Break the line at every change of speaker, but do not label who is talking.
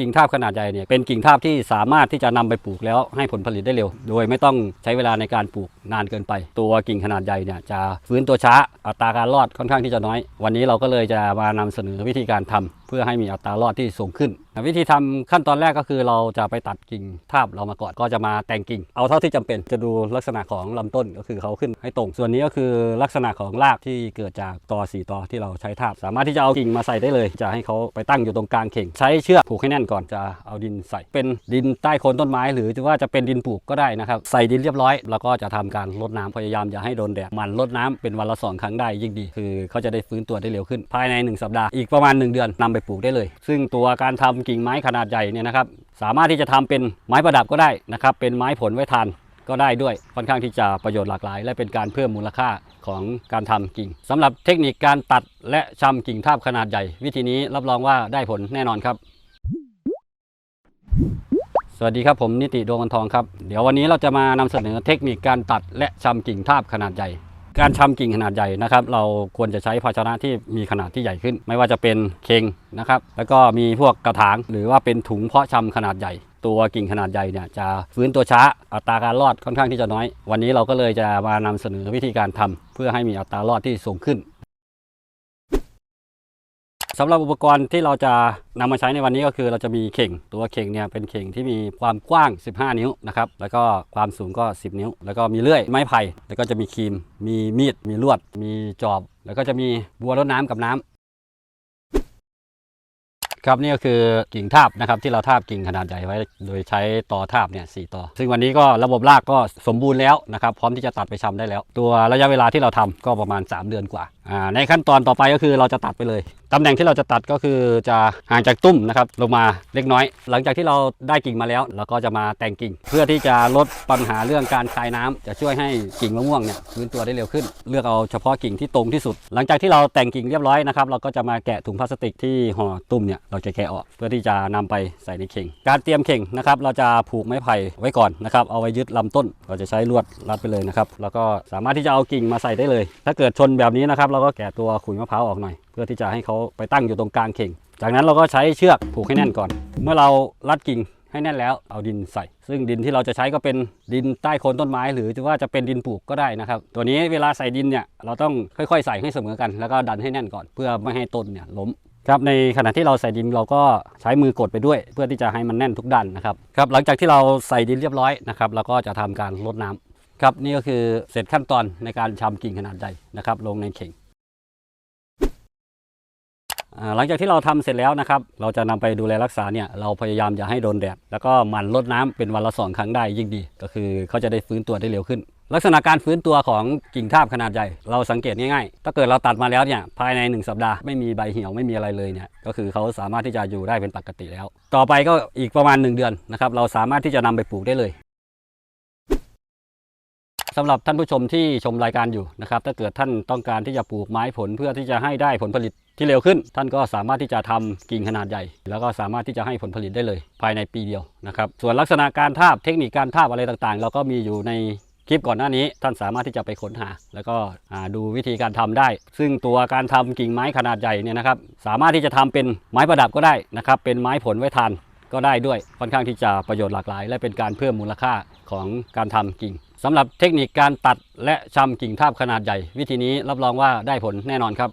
กิ่งทาบขนาดใหญ่เนี่ยเป็นกิ่งทาบที่สามารถที่จะนำไปปลูกแล้วให้ผลผลิตได้เร็ว โดยไม่ต้องใช้เวลาในการปลูกนานเกินไป ตัวกิ่งขนาดใหญ่เนี่ยจะฟื้นตัวช้าอัตราการรอดค่อนข้างที่จะน้อย วันนี้เราก็เลยจะมานำเสนอวิธีการทำเพื่อให้มีอัตรารอดที่สูงขึ้น วิธีทำขั้นตอนแรกก็คือเราจะไปตัดกิ่งทาบเรามาก่อนก็จะมาแต่งกิ่ง เอาเท่าที่จำเป็นจะดูลักษณะของลำต้นก็คือเขาขึ้นให้ตรง ส่วนนี้ก็คือลักษณะของรากที่เกิดจากตอสี่ตอที่เราใช้ทาบ สามารถที่จะเอากิ่งมาใส่ได้เลย จะให้เขาไปตั้งอยู่ตรงกลางเข่ง ใช้เชือกผูกให้แน่นก่อนจะเอาดินใส่ เป็นดินใต้โคนต้นไม้ หรือว่าจะเป็นดินปลูกก็ได้นะครับใส่ดินเรียบร้อย แล้วก็จะทำการรดน้ำพยายามอย่าให้โดนแดดหมันรดน้ำเป็นวันละสองครั้งได้ยิ่งดี คือเขาจะได้ฟื้นตัวได้เร็วขึ้นภายใน 1 สัปดาห์อีกประมาณ 1 เดือนนำไปปลูกได้เลย ซึ่งตัวการทำกิ่งไม้ขนาดใหญ่เนี่ยนะครับ สามารถที่จะทำเป็นไม้ประดับก็ได้นะครับ เป็นไม้ผลไว้ทานก็ได้ด้วยค่อนข้างที่จะประโยชน์หลากหลาย และเป็นการเพิ่มมูลค่าของการทำกิ่งสำหรับเทคนิคการตัดและชำกิ่งทาบขนาดใหญ่ วิธีนี้รับรองว่าได้ผลแน่นอนครับ สวัสดีครับผมนิติดวงวันทองครับ เดี๋ยววันนี้เราจะมานำเสนอเทคนิคการตัดและชำกิ่งทาบขนาดใหญ่ การชำกิ่งขนาดใหญ่นะครับ เราควรจะใช้ภาชนะที่มีขนาดที่ใหญ่ขึ้น ไม่ว่าจะเป็นเคงนะครับ แล้วก็มีพวกกระถาง หรือว่าเป็นถุงเพาะชำขนาดใหญ่ ตัวกิ่งขนาดใหญ่เนี่ยจะฟื้นตัวช้าอัตราการรอดค่อนข้างที่จะน้อย วันนี้เราก็เลยจะมานำเสนอวิธีการทำเพื่อให้มีอัตรารอดที่สูงขึ้น สำหรับอุปกรณ์ที่เราจะนำมาใช้ในวันนี้ก็คือเราจะมีเข่งตัวเข่งเนี่ยเป็นเข่งที่มีความกว้าง 15 นิ้วนะครับแล้วก็ความสูงก็ 10 นิ้ว แล้วก็มีเลื่อยไม้ไผ่แล้วก็จะมีครีม มีมีด มีลวด มีจอบ แล้วก็จะมีบัวรดน้ำกับน้ำ ครับนี่ก็คือกิ่งทาบนะครับที่เราทาบกิ่งขนาดใหญ่ไว้ โดยใช้ต่อทาบเนี่ยสต่อ ซึ่งวันนี้ก็ระบบรากก็สมบูรณ์แล้วนะครับพร้อมที่จะตัดไปชำได้แล้ว ตัวระยะเวลาที่เราทำก็ประมาณ 3 เดือนกว่าในขั้นตอนต่อไปก็คือเราจะตัดไปเลยตำแหน่งที่เราจะตัดก็คือจะห่างจากตุ้มนะครับลงมาเล็กน้อย หลังจากที่เราได้กิ่งมาแล้วเราก็จะมาแต่งกิ่ง เพื่อที่จะลดปัญหาเรื่องการคายน้ำจะช่วยให้กิ่งมะม่วงเนี่ยฟื้นตัวได้เร็วขึ้น เลือกเอาเฉพาะกิ่งที่ตรงที่สุด หลังจากที่เราแต่งกิ่งเรียบร้อยนะครับเราก็จะมาแกะถุงพลาสติกที่ห่อตุ้มเนี่ยเราจะแกะออกเพื่อที่จะนำไปใส่ในเข่ง การเตรียมเข่งนะครับ เราจะผูกไม้ไผ่ไว้ก่อนนะครับ เอาไว้ยึดลำต้น เราจะใช้ลวดรัดไปเลยนะครับ แล้วก็สามารถที่จะเอากิ่งมาใส่ได้เลย ถ้าเกิดชนแบบนี้นะครับ เราก็แกะตัวขุยมะพร้าวออกหน่อย เพื่อที่จะให้เขาไปตั้งอยู่ตรงกลางเข่ง จากนั้นเราก็ใช้เชือกผูกให้แน่นก่อน เมื่อเรารัดกิ่งให้แน่นแล้วเอาดินใส่ ซึ่งดินที่เราจะใช้ก็เป็นดินใต้โคนต้นไม้ หรือว่าจะเป็นดินปลูกก็ได้นะครับ ตัวนี้เวลาใส่ดินเนี่ยเราต้องค่อยๆ ใส่ให้เสมอกัน แล้วก็ดันให้แน่นก่อน เพื่อไม่ให้ต้นเนี่ยล้ม ครับในขณะที่เราใส่ดินเราก็ใช้มือกดไปด้วย เพื่อที่จะให้มันแน่นทุกด้านนะครับครับหลังจากที่เราใส่ดินเรียบร้อยนะครับเราก็จะทำการรดน้ำครับนี่ก็คือเสร็จขั้นตอนในการชำกิ่งขนาดใหญ่นะครับ ลงในเข่งหลังจากที่เราทำเสร็จแล้วนะครับ เราจะนำไปดูแลรักษาเนี่ยเราพยายามอย่าให้โดนแดดแล้วก็หมั่นรดน้ำเป็นวันละสองครั้งได้ยิ่งดี ก็คือเขาจะได้ฟื้นตัวได้เร็วขึ้น ลักษณะการฟื้นตัวของกิ่งทาบขนาดใหญ่ เราสังเกตง่ายๆ ถ้าเกิดเราตัดมาแล้วเนี่ยภายใน 1 สัปดาห์ไม่มีใบเหี่ยวไม่มีอะไรเลยเนี่ยก็คือเขาสามารถที่จะอยู่ได้เป็นปกติแล้ว ต่อไปก็อีกประมาณ 1 เดือนนะครับเราสามารถที่จะนำไปปลูกได้เลยสำหรับท่านผู้ชมที่ชมรายการอยู่นะครับถ้าเกิดท่านต้องการที่จะปลูกไม้ผลเพื่อที่จะให้ได้ผลผลิตที่เร็วขึ้น ท่านก็สามารถที่จะทำกิ่งขนาดใหญ่ แล้วก็สามารถที่จะให้ผลผลิตได้เลย ภายในปีเดียวนะครับส่วนลักษณะการทาบเทคนิคการทาบอะไรต่างๆ เราก็มีอยู่ใน คลิปก่อนหน้านี้ท่านสามารถที่จะไปค้นหา แล้วก็ดูวิธีการทำได้ ซึ่งตัวการทำกิ่งไม้ขนาดใหญ่เนี่ยนะครับสามารถที่จะทำเป็นไม้ประดับก็ได้นะครับเป็นไม้ผลไว้ทานก็ได้ด้วยค่อนข้างที่จะประโยชน์หลากหลาย และเป็นการเพิ่มมูลค่าของการทำกิ่งสำหรับเทคนิคการตัดและชำกิ่งทาบขนาดใหญ่ วิธีนี้รับรองว่าได้ผลแน่นอนครับ